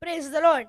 Praise the Lord.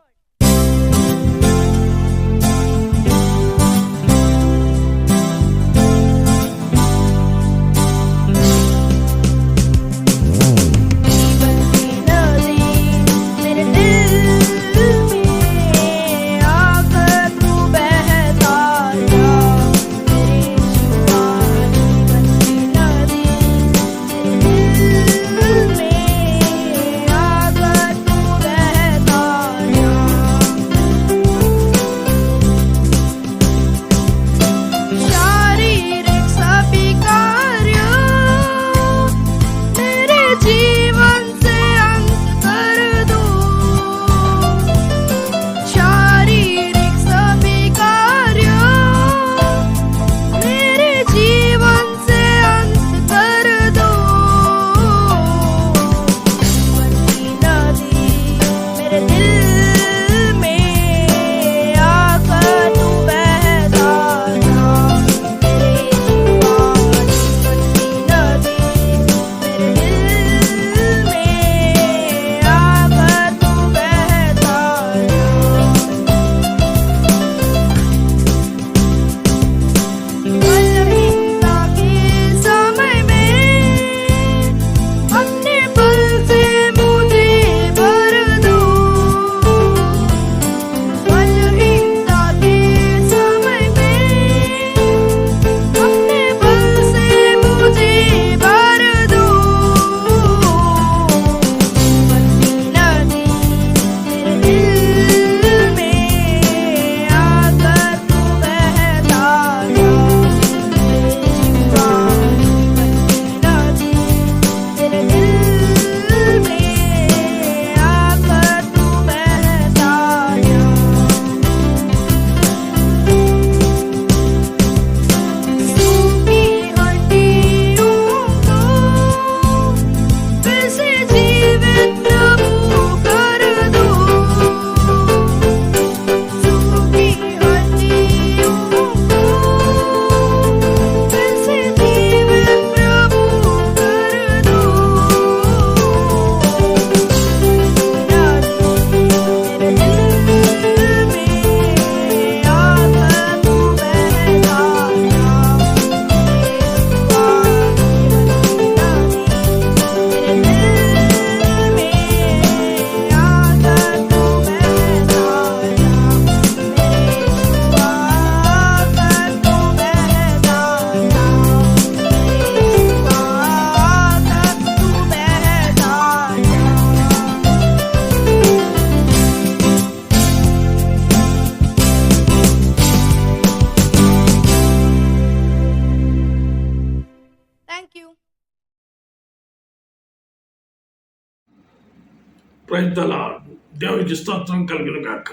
స్తోత్రం కలిగిన గాక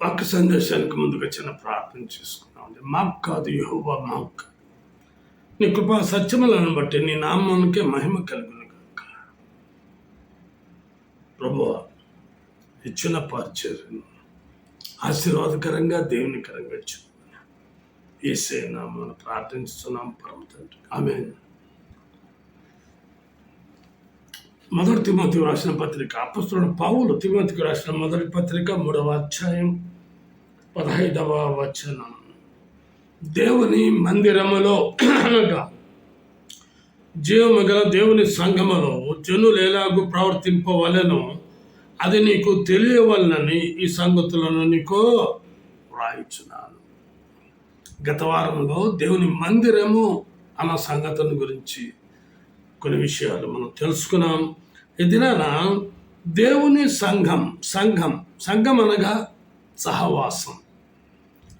వాక్య సందేశానికి ముందుగా చిన్న ప్రార్థన చేసుకున్నాం మాకు కాదు యహోవా మాకు నీ కృపా సత్యములను బట్టి నీ నామానికే మహిమ కలిగిన గాక ప్రభు ఇచ్చిన పరిచర్యను ఆశీర్వాదకరంగా దేవునికరంగా ఇచ్చుకున్నాను. ఏసే నామను ప్రార్థిస్తున్నాం పరమ తండ్రి. ఆమె మొదటి తిమోతి రాసిన పత్రిక అపస్తుడు పావులు తిమోతికి రాసిన మొదటి పత్రిక మూడవ అధ్యాయం పదహైదవ వచనం. దేవుని మందిరములో అనగా జీవము గల దేవుని సంఘములో జనులు ఎలాగూ ప్రవర్తింపవలెనో అది నీకు తెలియవలనని ఈ సంగతులను నీకు వ్రాయించున్నాను. గత వారంలో దేవుని మందిరము అన్న సంగతిని గురించి కొన్ని విషయాలు మనం తెలుసుకున్నాం. ఎదినాన దేవుని సంఘం సంఘం సంఘం అనగా సహవాసం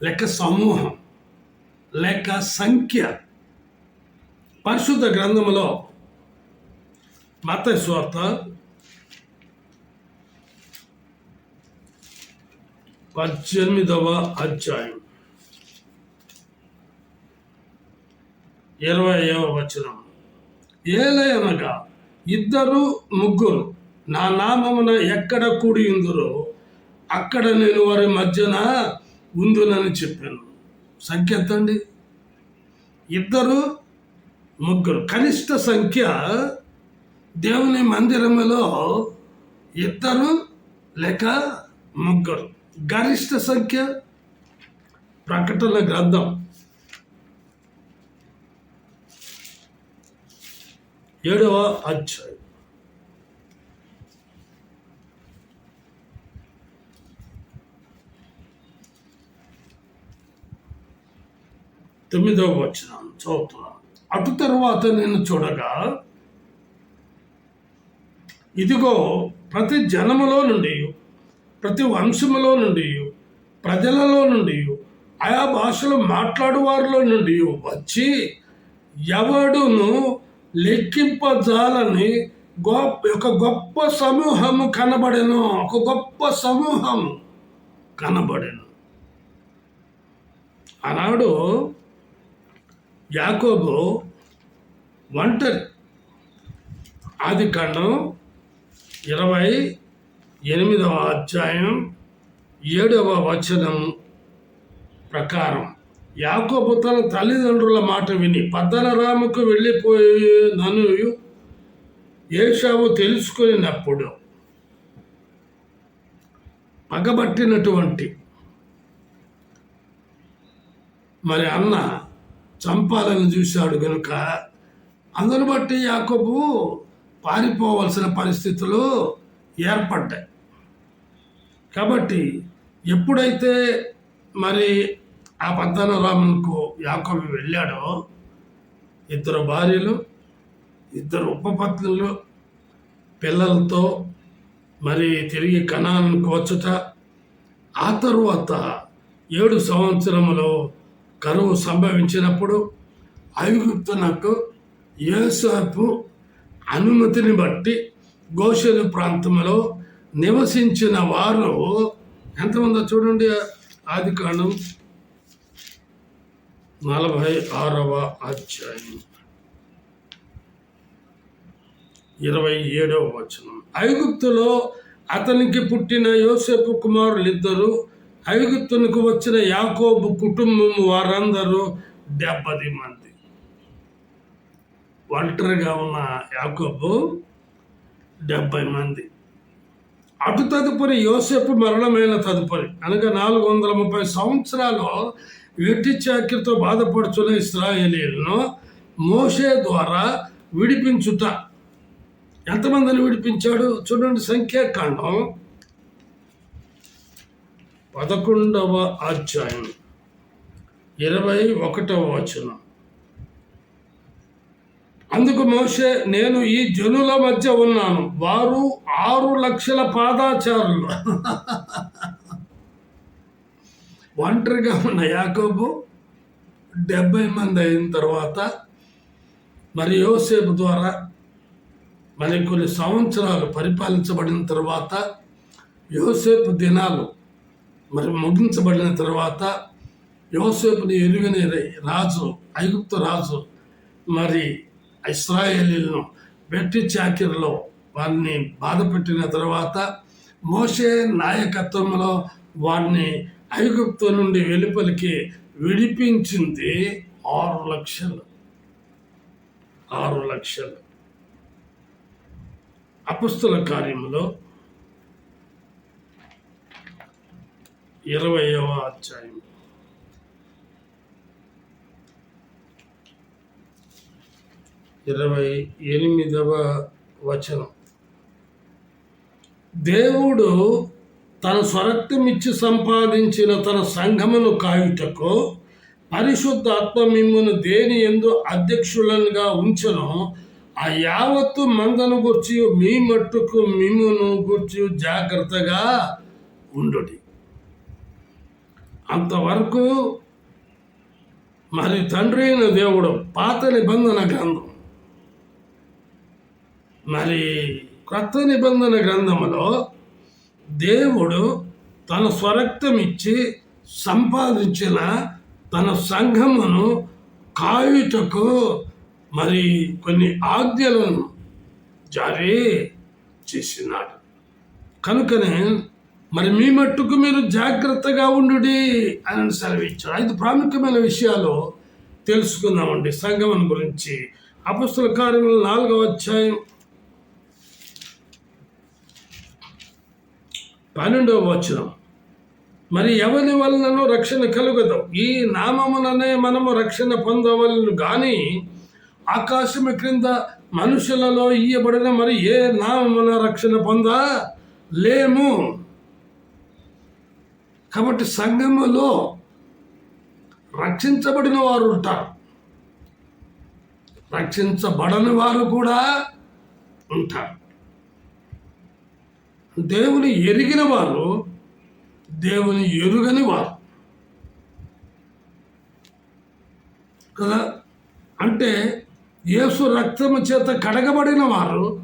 లేక సమూహం లేక సంఖ్య. పరిశుద్ధ గ్రంథములో మత స్వార్త పద్దెనిమిదవ అధ్యాయం ఇరవైవ వచనం. ఏలయనగా ఇద్దరు ముగ్గురు నా నామమున ఎక్కడ కూడి ఉందరో అక్కడ నేను వారి మధ్యన ఉందునని చెప్పాను. సంఖ్య ఎంతండి ఇద్దరు ముగ్గురు. కనిష్ట సంఖ్య దేవుని మందిరములో ఇద్దరు లేక ముగ్గురు. గరిష్ట సంఖ్య ప్రకటన గ్రంథం ఏడవ అధ్యాయం. తొమ్మిదవ వచ్చిన చదువుతున్నాను అటు తరువాత నేను చూడగా ఇదిగో ప్రతి జనములో నుండి ప్రతి వంశములో నుండి ప్రజలలో నుండి ఆయా భాషలు మాట్లాడు వారిలో నుండి వచ్చి ఎవడును లెక్కింపజాలని గొప్ప ఒక గొప్ప సమూహము కనబడెను. ఒక గొప్ప సమూహము కనబడెను. ఆనాడు యాకోబు ఒంటరి ఆది కాండం ఇరవై ఎనిమిదవ అధ్యాయం ఏడవ వచనం ప్రకారం యాకోబు తన తల్లిదండ్రుల మాట విని పద్దనరాముకు వెళ్ళిపోయి నన్ను ఏషావు తెలుసుకున్నప్పుడు పగబట్టినటువంటి మరి అన్న చంపాలని చూశాడు కనుక అందును బట్టి యాకబు పారిపోవలసిన పరిస్థితులు ఏర్పడ్డాయి. కాబట్టి ఎప్పుడైతే మరి ఆ పద్దనరాములకు యాకోబు వెళ్ళాడో ఇద్దరు భార్యలు ఇద్దరు ఉపపత్నులు పిల్లలతో మరి తిరిగి కణాలకు వచ్చుట ఆ తరువాత ఏడు సంవత్సరములో కరువు సంభవించినప్పుడు ఐగుప్తునకు యోసేపు అనుమతిని బట్టి గోషెలు ప్రాంతంలో నివసించిన వారు ఎంతమందో చూడండి ఆది కాండం. నలభై ఆరవ అధ్యాయం. ఇరవై ఏడవ వచనం. ఐగుప్తులో అతనికి పుట్టిన యోసేపు కుమారులిద్దరు ఐగుప్తునికి వచ్చిన యాకోబు కుటుంబం వారందరూ డెబ్బది మంది. ఒంటరిగా ఉన్న యాకోబు డెబ్బై మంది. అటు తదుపరి యోసేపు మరణమైన తదుపరి అనగా నాలుగు వందల ముప్పై సంవత్సరాలు వ్యక్తి చాక్యతో బాధపడుచున్న ఇస్రాయేలీలను మోషే ద్వారా విడిపించుట. ఎంతమందిని విడిపించాడు? చూడండి సంఖ్యాకాండం పదకొండవ అధ్యాయం. ఇరవై ఒకటవ వచనం. అందుకు మోషే నేను ఈ జనుల మధ్య ఉన్నాను. వారు ఆరు లక్షల పాదాచారులు. ఒంటరిగా ఉన్న యాకోబు డెబ్బై మంది అయిన తర్వాత మరి యోసేపు ద్వారా మరి కొన్ని సంవత్సరాలు పరిపాలించబడిన తర్వాత యోసేపు దినాలు మరి ముగించబడిన తర్వాత యోసేపుని ఎరుగని రాజు ఐగుప్తు రాజు మరి ఇస్రాయేలీలను వెట్టి చాకిరిలో వారిని బాధపెట్టిన తర్వాత మోషే నాయకత్వంలో వారిని ఐగుప్తు నుండి వెలుపలికి విడిపించింది ఆరు లక్షలు. ఆరు లక్షలు. అపుస్తుల కార్యంలో ఇరవయవ అధ్యాయం ఇరవై ఎనిమిదవ వచనం. దేవుడు తన స్వరక్తమిచ్చి సంపాదించిన తన సంఘమును కాయుటకు పరిశుద్ధ ఆత్మ మిమ్మును దేని ఎందు అధ్యక్షులనుగా ఉంచను ఆ యావత్తు మందను గుర్చి మీ మట్టుకు మిమ్మును గుర్చి జాగ్రత్తగా ఉండు అంతవరకు మరి తండ్రి అయిన దేవుడు పాత నిబంధన గ్రంథం. మరి క్రొత్త నిబంధన గ్రంథములో దేవుడు తన స్వరక్తం ఇచ్చి సంపాదించిన తన సంఘమును కాయుటకు మరి కొన్ని ఆజ్ఞలను జారీ చేసినాడు. కనుకనే మరి మీ మట్టుకు మీరు జాగ్రత్తగా ఉండు అని సెలవిచ్చాడు. ఐదు ప్రాముఖ్యమైన విషయాలు తెలుసుకుందామండి. సంగమం గురించి అపస్తుల కార్యములు నాలుగవ అధ్యాయం పన్నెండవ వచనం. మరి ఎవరి వలనను రక్షణ కలుగదు. ఈ నామముననే మనము రక్షణ పొందవలను గాని ఆకాశము క్రింద మనుషులలో ఇయ్యబడిన మరి ఏ నామమున రక్షణ పొంద లేము కాబట్టి సంఘములో రక్షించబడిన వారు ఉంటారు. రక్షించబడని వారు కూడా ఉంటారు. దేవుని ఎరిగిన వారు దేవుని ఎరుగని వారు. కదా? అంటే యేసు రక్తము చేత కడగబడిన వారు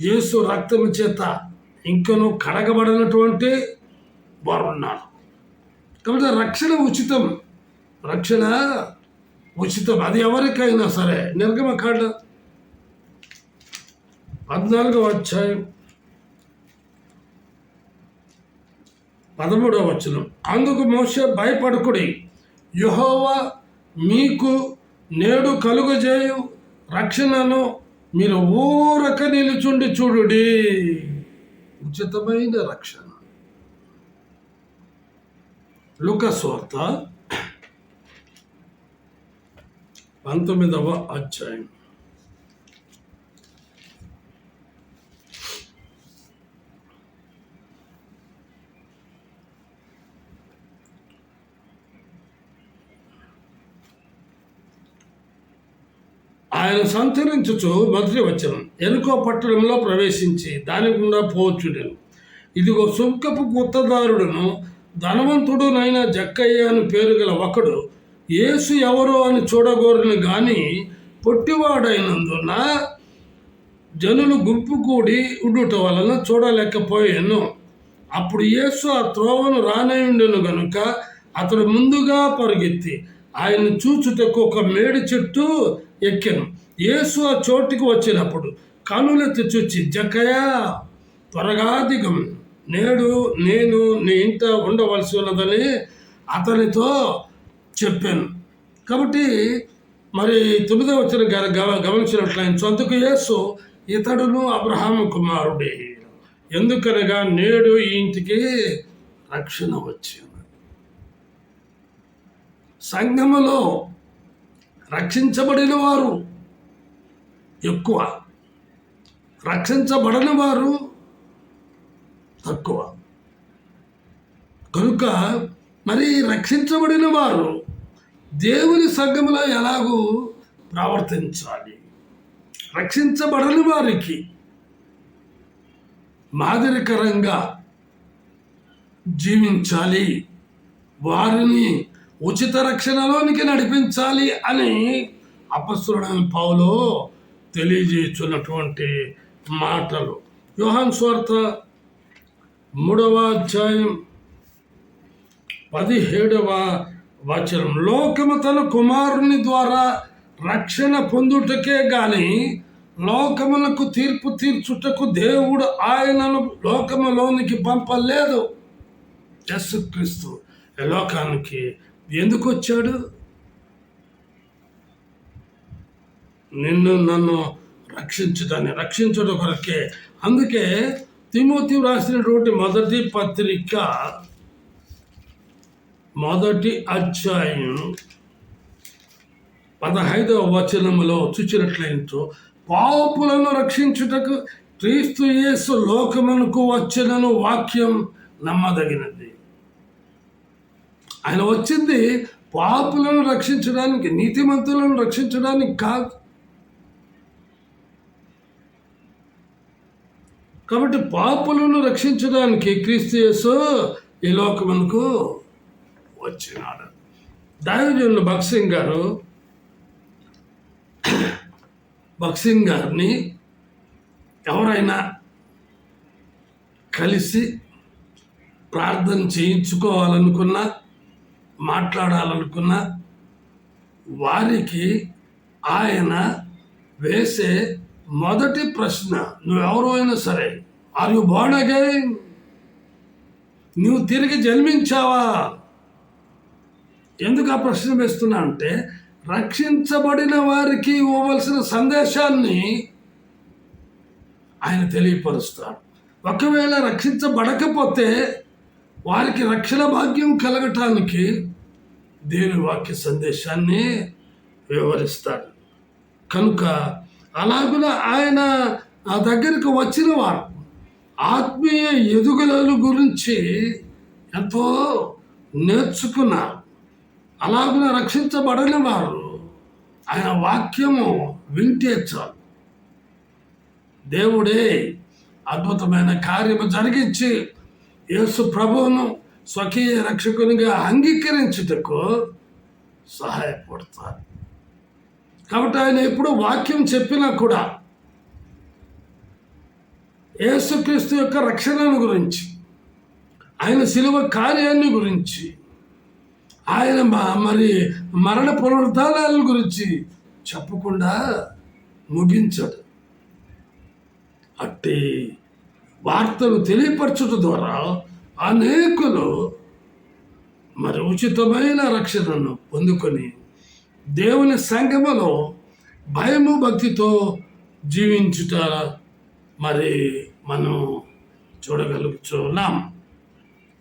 యేసు రక్తము చేత ఇంకను కడగబడినటువంటి వారు ఉన్నారు కాబట్టి రక్షణ ఉచితం. రక్షణ ఉచితం. అది ఎవరికైనా సరే. నిర్గమకాండ పద్నాలుగో అధ్యాయం పదమూడవ వచనం. అందుకు మోసే భయపడకుడి. యుహోవా మీకు నేడు కలుగజేయు రక్షణను మీరు ఊరక నిలుచుండి చూడుడి. ఉచితమైన రక్షణ. లుకస్వార్త పంతొమ్మిదవ అధ్యాయం. ఆయన సంచరించుచు మొదటి వచ్చను ఎనుకో పట్టణంలో ప్రవేశించి దాని గుండా పోవచ్చుడెను ఇదిగో సుంకపు గుత్తదారుడును ధనవంతుడునైన జక్కయ్య అని పేరు గల ఒకడు యేసు ఎవరో అని చూడగోరని గాని పొట్టివాడైనందున జనులు గుంపు కూడి ఉండుట వలన చూడలేకపోయాను. అప్పుడు యేసు ఆ త్రోవను రానయుండెను గనుక అతడు ముందుగా పరుగెత్తి ఆయన చూచుటకు ఒక మేడి చెట్టు ఎక్కెను. యేసు ఆ చోటికి వచ్చినప్పుడు కనులెత్తి చూచి జక్కయ్య త్వరగా దిగం. నేడు నేను నీ ఇంట ఉండవలసి ఉన్నదని అతనితో చెప్పాను. కాబట్టి మరి తొమ్మిదో వచ్చిన గమనించినట్లు గమనించినట్లయిన సొంతకు యేసు ఇతడును అబ్రహాము కుమారుడే. ఎందుకనగా నేడు ఈ ఇంటికి రక్షణ వచ్చింది. సంఘములో రక్షించబడిన వారు ఎక్కువ. రక్షించబడని వారు తక్కువ. కనుక మరి రక్షించబడిన వారు దేవుని సంఘంలో ఎలాగూ ప్రవర్తించాలి. రక్షించబడని వారికి మాదిరికరంగా జీవించాలి. వారిని ఉచిత రక్షణలోనికి నడిపించాలి అని అపస్సుడైన పావులో తెలియజేస్తున్నటువంటి మాటలు. యోహాన్ స్వార్థ మూడవ అధ్యాయం పదిహేడవ వచనం. లోకము తన కుమారుని ద్వారా రక్షణ పొందుటకే గాని లోకములకు తీర్పు తీర్చుటకు దేవుడు ఆయనను లోకములోనికి పంపలేదు. ఎస్ క్రీస్తు లోకానికి ఎందుకు వచ్చాడు నిన్ను నన్ను రక్షించుటని రక్షించడం కొరకే. అందుకే తిమోతి రాసినటువంటి మొదటి పత్రిక మొదటి అధ్యాయం పదహైదవ వచనములో చూచినట్లయితే పాపులను రక్షించుటకు క్రీస్తు యేసు లోకమునకు వచ్చినను వాక్యం నమ్మదగినది. ఆయన వచ్చింది పాపులను రక్షించడానికి నీతిమంతులను రక్షించడానికి కాదు. కాబట్టి పాపులను రక్షించడానికి క్రీస్తు యేసు ఈ లోకమునకు వచ్చినాడు. దైవజనులు భక్సింగ్ గారు భక్సింగ్ గారిని ఎవరైనా కలిసి ప్రార్థన చేయించుకోవాలనుకున్నా మాట్లాడాలనుకున్నా వారికి ఆయన వేసే మొదటి ప్రశ్న నువ్వెవరు అయినా సరే ఆర్ యు బోర్న్ అగైన్ నువ్వు తిరిగి జన్మించావా? ఎందుకు ఆ ప్రశ్న వేస్తున్నా అంటే రక్షించబడిన వారికి ఇవ్వవలసిన సందేశాన్ని ఆయన తెలియపరుస్తాడు. ఒకవేళ రక్షించబడకపోతే వారికి రక్షణ భాగ్యం కలగటానికి దేవుని వాక్య సందేశాన్ని వివరిస్తాడు. కనుక అలాగున ఆయన ఆ దగ్గరికి వచ్చిన వారు ఆత్మీయ ఎదుగుదల గురించి ఎంతో నేర్చుకున్నారు. అలాగున రక్షించబడని వారు ఆయన వాక్యము వింటే చాలు. దేవుడే అద్భుతమైన కార్యము జరిగించి యేసు ప్రభువును స్వకీయ రక్షకునిగా అంగీకరించుటకు సహాయపడతారు కాబట్టి ఆయన ఎప్పుడు వాక్యం చెప్పినా కూడా యేసుక్రీస్తు యొక్క రక్షణను గురించి ఆయన శిలువ కార్యాన్ని గురించి ఆయన మ- మరి మరణ పునరుద్ధానాల గురించి చెప్పకుండా ముగించడు. అట్టి వార్తలు తెలియపరచుట ద్వారా అనేకులు మరి ఉచితమైన రక్షణను పొందుకొని దేవుని సంగమలో భయము భక్తితో జీవించుట మరి మనం చూడగలుగుతున్నాం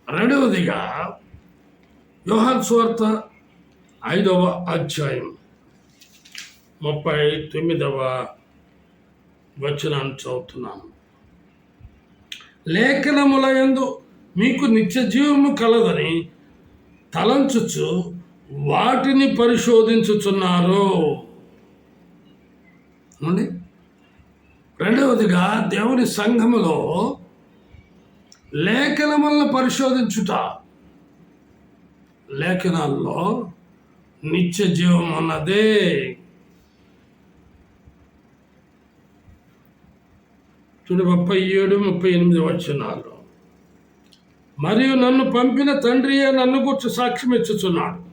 రెండవదిగా యోహాన్ స్వార్త ఐదవ అధ్యాయం ముప్పై తొమ్మిదవ వచనాన్ని చదువుతున్నాను లేఖనముల ఎందు మీకు నిత్య జీవము కలదని తలంచుచు వాటిని పరిశోధించుచున్నారు. రెండవదిగా దేవుని సంఘములో లేఖనములను పరిశోధించుట. లేఖనాల్లో నిత్య జీవం అన్నదే. చూడు ముప్పై ఏడు ముప్పై ఎనిమిది వచ్చినాలు మరియు నన్ను పంపిన తండ్రియే నన్ను గుర్చి సాక్ష్యం ఇచ్చుచున్నాడు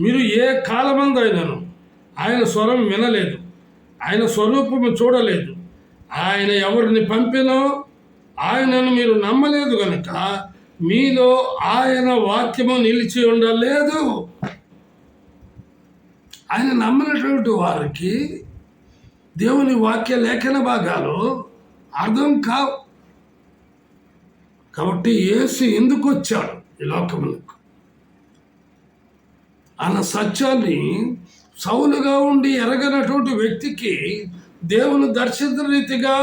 మీరు ఏ కాలమందైనను ఆయన స్వరం వినలేదు ఆయన స్వరూపము చూడలేదు. ఆయన ఎవరిని పంపినో ఆయనను మీరు నమ్మలేదు కనుక మీలో ఆయన వాక్యము నిలిచి ఉండలేదు. ఆయన నమ్మినటువంటి వారికి దేవుని వాక్య లేఖన భాగాలు అర్థం కావు. కాబట్టి యేసు ఎందుకు వచ్చాడు ఈ లోకములకు అన్న సత్యాన్ని సౌలుగా ఉండి ఎరగనటువంటి వ్యక్తికి దేవుని దర్శించిన రీతిగా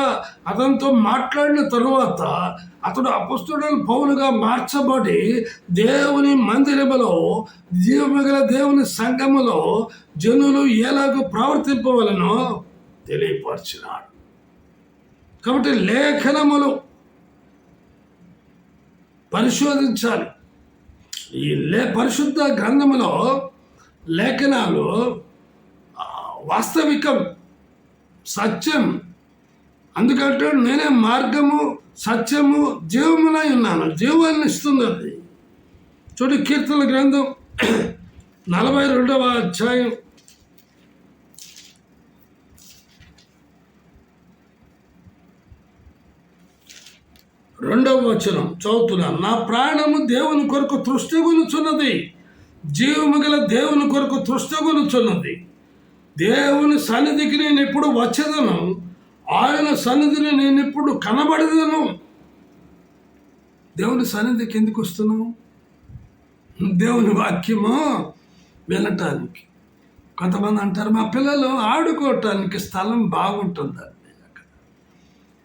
అతనితో మాట్లాడిన తరువాత అతడు అపస్తుడని పౌలుగా మార్చబడి దేవుని మందిరములో జీవమిగల దేవుని సంఘములో జనులు ఎలాగో ప్రవర్తింపవలనో తెలియపరిచినాడు. కాబట్టి లేఖనములు పరిశోధించాలి. ఈ లే పరిశుద్ధ గ్రంథములో లేఖనాలు వాస్తవికం సత్యం. అందుకంటే నేనే మార్గము సత్యము జీవమునై ఉన్నాను. జీవాన్ని ఇస్తుంది అది. చూడు కీర్తన గ్రంథం నలభై రెండవ అధ్యాయం. రెండవ వచనం చదువుతున్నాను. నా ప్రాణము దేవుని కొరకు తృష్టిగునుచున్నది. జీవము గల దేవుని కొరకు తృష్టిగునుచున్నది. దేవుని సన్నిధికి నేను ఎప్పుడు వచ్చేదను? ఆయన సన్నిధిని నేను ఎప్పుడు కనబడదను? దేవుని సన్నిధికి ఎందుకు వస్తున్నావు? దేవుని వాక్యము వినటానికి. కొంతమంది అంటారు మా పిల్లలు ఆడుకోవటానికి స్థలం బాగుంటుందండి అక్కడ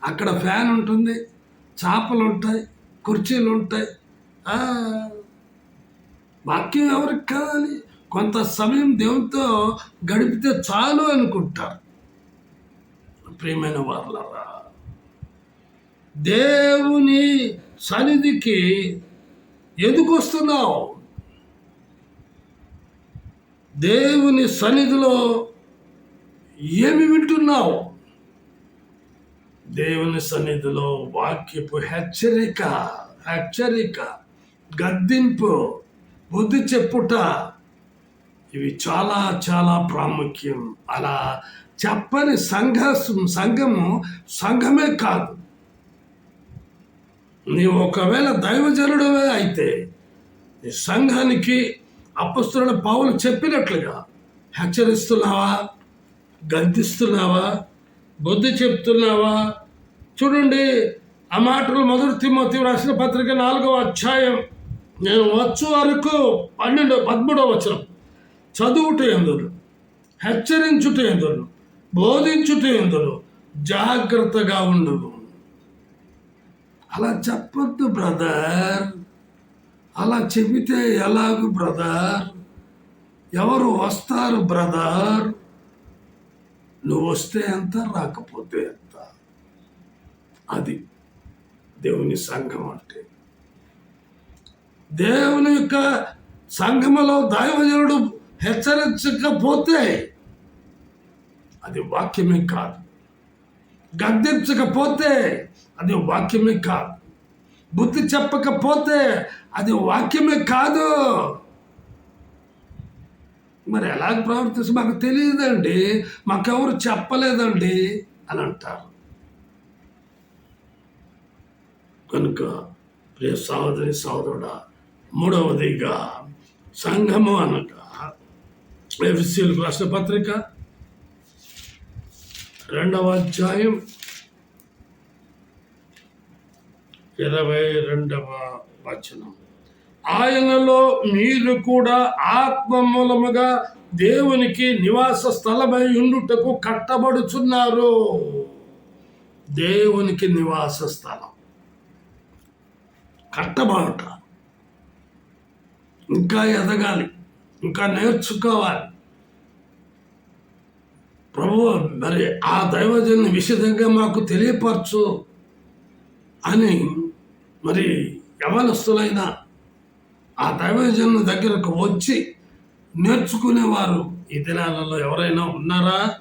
అక్కడ ఫ్యాన్ ఉంటుంది. చేపలు ఉంటాయి కుర్చీలు ఉంటాయి. వాక్యం ఎవరికి కావాలి? కొంత సమయం దేవునితో గడిపితే చాలు అనుకుంటారు. ప్రియమైన వాళ్ళరా దేవుని సన్నిధికి ఎందుకు వస్తున్నావు? దేవుని సన్నిధిలో ఏమి వింటున్నావు? దేవుని సన్నిధిలో వాక్యపు హెచ్చరిక హెచ్చరిక గద్దింపు బుద్ధి చెప్పుట ఇవి చాలా చాలా ప్రాముఖ్యం. అలా చెప్పని సంఘ సంఘము సంఘమే కాదు. నీవు ఒకవేళ దైవజనుడవే అయితే ఈ సంఘానికి అపస్తున్న పావులు చెప్పినట్లుగా హెచ్చరిస్తున్నావా గద్దిస్తున్నావా బుద్ధి చెప్తున్నావా చూడండి ఆ మాటలు మొదటి తిమ్మతి రాసిన పత్రిక నాలుగవ అధ్యాయం. నేను వచ్చు వరకు పన్నెండు పదమూడవ వచనం. చదువుట ఎందులు? హెచ్చరించుట ఎందులు? బోధించుట ఎందులు? జాగ్రత్తగా ఉండదు అలా చెప్పద్దు బ్రదర్. అలా చెబితే ఎలాగు బ్రదర్? ఎవరు వస్తారు బ్రదర్? నువ్వు వస్తే ఎంత రాకపోతే ఎంత? అది దేవుని సంఘం అంటే. దేవుని యొక్క సంఘములో దైవజనుడు హెచ్చరించకపోతే అది వాక్యమే కాదు. గద్దించకపోతే అది వాక్యమే కాదు. బుద్ధి చెప్పకపోతే అది వాక్యమే కాదు. మరి ఎలా ప్రవర్తిస్తే మాకు తెలియదండి. మాకెవరు చెప్పలేదండి అని అంటారు. కనుక ప్రియ సహోదరి సహోదరుడ మూడవదిగా సంఘము అనగా ఎఫ్సీలకు రాష్ట్ర పత్రిక రెండవ అధ్యాయం ఇరవై రెండవ వచనం. ఆయనలో మీరు కూడా ఆత్మ మూలముగా దేవునికి నివాస స్థలమై ఉండుటకు కట్టబడుచున్నారు. దేవునికి నివాస స్థలం. కట్టబాట. ఇంకా ఎదగాలి ఇంకా నేర్చుకోవాలి. ప్రభు మరి ఆ దైవజన్ని విషదంగా మాకు తెలియపరచు అని మరి యవనస్తులైన ఆ దైవజను దగ్గరకు వచ్చి నేర్చుకునేవారు ఈ దినాలలో ఎవరైనా ఉన్నారా?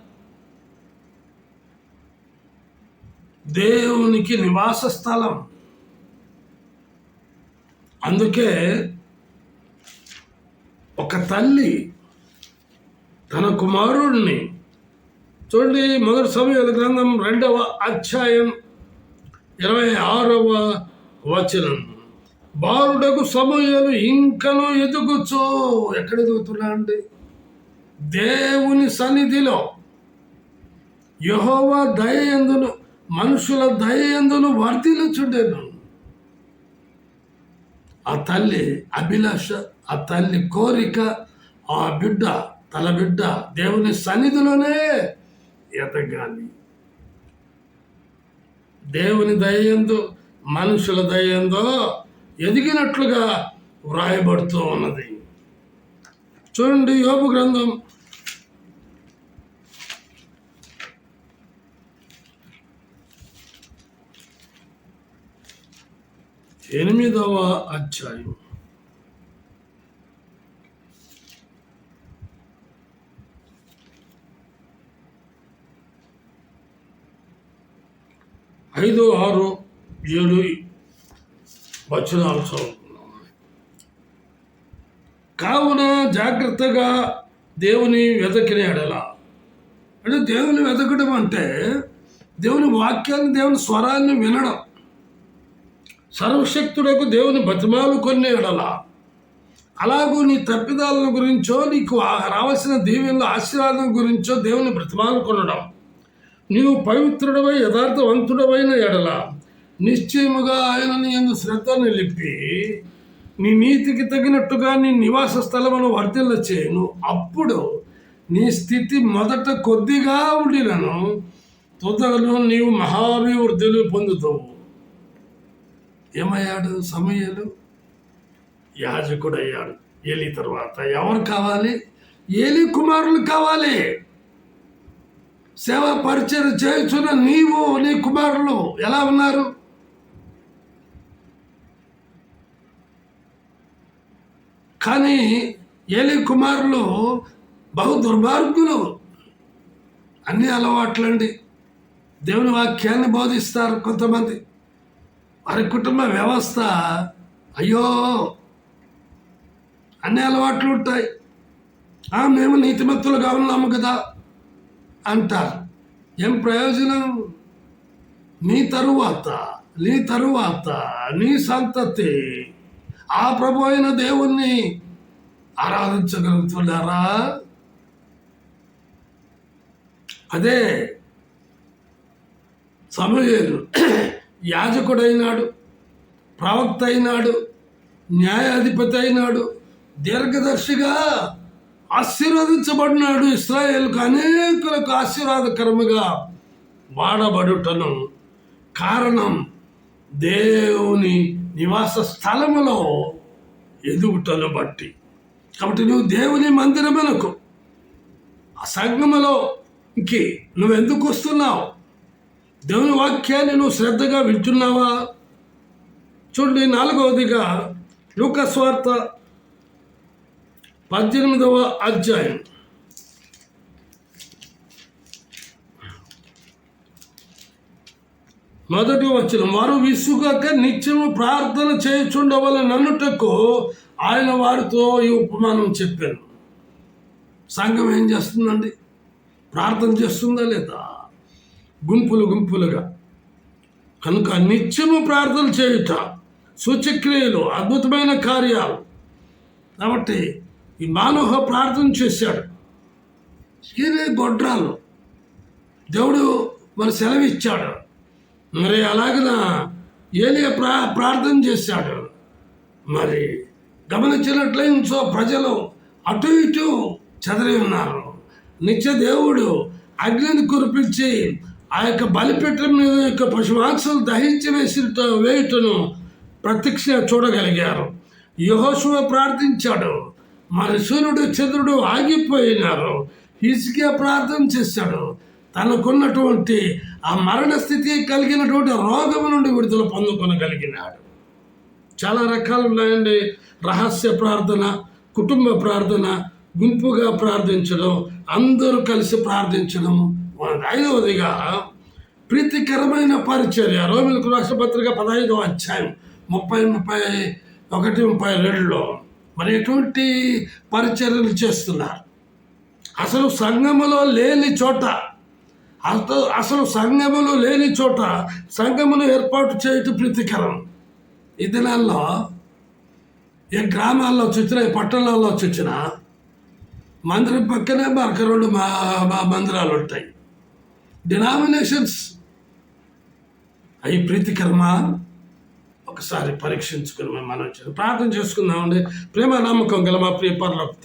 దేవునికి నివాస స్థలం. అందుకే ఒక తల్లి తన కుమారుడిని చూడండి మొదటి సమయాల గ్రంథం రెండవ అధ్యాయం ఇరవై ఆరవ వచనం. బాలుడకు సమయాలు ఇంకను ఎదుగుచు. ఎక్కడ ఎదుగుతున్నా అండి? దేవుని సన్నిధిలో. యహోవా దయందును మనుషుల దయ దయందును వర్ధిల్చుండెను ఆ తల్లి అభిలాష ఆ తల్లి కోరిక ఆ బిడ్డ తల బిడ్డ దేవుని సన్నిధిలోనే ఎదగాలి. దేవుని దయందు మనుషుల దయందో ఎదిగినట్లుగా వ్రాయబడుతూ ఉన్నది. చూడండి యోపు గ్రంథం ఎనిమిదవ అధ్యాయం ఐదు ఆరు ఏడు వచనాలు చదువుకున్నాం కావున జాగ్రత్తగా దేవుని వెతకిన ఎడల. అంటే దేవుని వెతకడం అంటే దేవుని వాక్యాన్ని దేవుని స్వరాన్ని వినడం. సర్వశక్తుడకు దేవుని బతిమాలు కొన్నేడలా ఎడల. అలాగూ నీ తప్పిదాలను గురించో నీకు రావాల్సిన దీవెనల ఆశీర్వాదం గురించో దేవుని బ్రతిమాలు కొనడం. నీవు పవిత్రుడవై యథార్థవంతుడవైన ఎడల. నిశ్చయముగా ఆయన నీ ఎందు శ్రద్ధ నిలిపి నీ నీతికి తగినట్టుగా నీ నివాస స్థలమును వర్ధిల్ల చేయను అప్పుడు నీ స్థితి మొదట కొద్దిగా ఉండినను. తొందరలో నీవు మహాభివృద్ధులు పొందుతావు ఏమయ్యాడు? సమయలు? యాజకుడు అయ్యాడు ఏలి తర్వాత ఎవరు కావాలి? ఏలి కుమారులు కావాలి. సేవ పరిచయం చేయుచున్న నీవు నీ కుమారులు ఎలా ఉన్నారు? కానీ ఏలి కుమారులు బహు దుర్మార్గులు. అన్ని అలవాట్లండి. దేవుని వాక్యాన్ని బోధిస్తారు కొంతమంది. వారి కుటుంబ వ్యవస్థ అయ్యో అన్ని అలవాట్లు ఉంటాయి. "ఆ, మేము నీతిమంతులుగా ఉన్నాము కదా అంటారు. ఏం ప్రయోజనం? నీ తరువాత నీ తరువాత నీ సంతతి. ఆ ప్రభు అయిన దేవుణ్ణి ఆరాధించగలుగుతున్నారా? అదే సమయలు యాజకుడైనాడు ప్రవక్త అయినాడు న్యాయాధిపతి అయినాడు దీర్ఘదర్శిగా ఆశీర్వదించబడినాడు ఇస్రాయేల్కు అనేకులకు ఆశీర్వాదకరముగా వాడబడుటను కారణం దేవుని నివాస స్థలములో ఎదుగుటను బట్టి. కాబట్టి నువ్వు దేవుని మందిరమునకు ఆ సంగములోకి నువ్వెందుకు వస్తున్నావు? దేవుని వాక్యాన్ని నువ్వు శ్రద్ధగా వింటున్నావా? చూడండి నాలుగవదిగా లూకస్వార్త పద్దెనిమిదవ అధ్యాయం. మొదటి వచ్చిన వారు విసుగక నిత్యము ప్రార్థన చేయుచుండవలని నన్నుటకు ఆయన వారితో ఈ ఉపమానం చెప్పాను. సంఘం ఏం చేస్తుందండి? ప్రార్థన చేస్తుందా లేదా? గుంపులు గుంపులుగా. కనుక నిత్యము ప్రార్థన చేయుట సూచక్రియలు అద్భుతమైన కార్యాలు. కాబట్టి ఈ మానవ ప్రార్థన చేశాడు. ఇదే గొడ్రాలు? దేవుడు మరి సెలవిచ్చాడు. మరి అలాగన ఏలియా ప్రా ప్రార్థన చేశాడు. మరి గమనించినట్లయించో ప్రజలు అటు ఇటు చెదరి ఉన్నారు. నిత్య దేవుడు అగ్నిని కురిపించి ఆ యొక్క బలిపీఠం మీద యొక్క పశుమాంసాలు దహించి వేసిన వేయుటను ప్రత్యక్ష చూడగలిగారు. యహోశివ ప్రార్థించాడు. మరి సూర్యుడు చంద్రుడు ఆగిపోయినారు. హిజ్కియా ప్రార్థన చేశాడు. తనకున్నటువంటి ఆ మరణ స్థితి కలిగినటువంటి రోగం నుండి విడుదల పొందుకొనగలిగినాడు. చాలా రకాలు ఉన్నాయండి. రహస్య ప్రార్థన కుటుంబ ప్రార్థన గుంపుగా ప్రార్థించడం అందరూ కలిసి ప్రార్థించడం మనది. ఐదవదిగా ప్రీతికరమైన పరిచర్య. రోమిలకు రాష్ట్ర పత్రిక పదహైదవ అధ్యాయం ముప్పై ముప్పై ఒకటి ముప్పై రెండులో మరి ఎటువంటి పరిచర్యలు చేస్తున్నారు? అసలు సంఘములో లేని చోట అసలు అసలు సంఘములు లేని చోట సంఘమును ఏర్పాటు చేయటం ప్రీతికరం. ఈ దినాల్లో ఏ గ్రామాల్లో చూసినా ఏ పట్టణాల్లో చూసినా మందిరం పక్కనే మరొక రెండు మా మా మందిరాలు ఉంటాయి. డినామినేషన్స్ అవి ప్రీతికరమా ఒకసారి పరీక్షించుకుని మేము మనం వచ్చాము ప్రార్థన చేసుకుందామండి. ప్రేమ నమ్మకం గల మా ప్రియ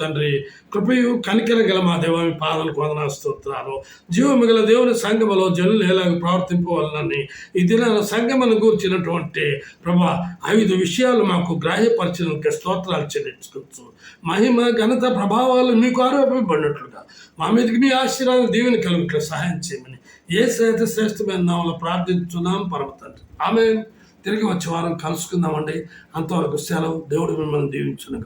తండ్రి కృపయు కనికర గల మా దేవామి పాదలకు వందనా స్తోత్రాలు. జీవము గల దేవుని సంగమలో జనులు ఎలాగ ప్రవర్తింపవాలని ఈ దినాల సంగమను గూర్చినటువంటి ప్రభా ఐదు విషయాలు మాకు గ్రాహ్యపరిచినందుకు స్తోత్రాలు చెల్లించుకోవచ్చు మహిమ ఘనత ప్రభావాలు మీకు ఆరోపబడినట్లుగా మా మీదకి మీ ఆశీర్వాదం దీవెని కలుగుట్ల సహాయం చేయమని ఏ శ్రేత శ్రేష్టమైన నామలో ప్రార్థించున్నాం పరమతండ్రి ఆమె తిరిగి వచ్చే వారం కలుసుకుందామండి. అంతవరకు సెలవు. దేవుడు మిమ్మల్ని దీవించును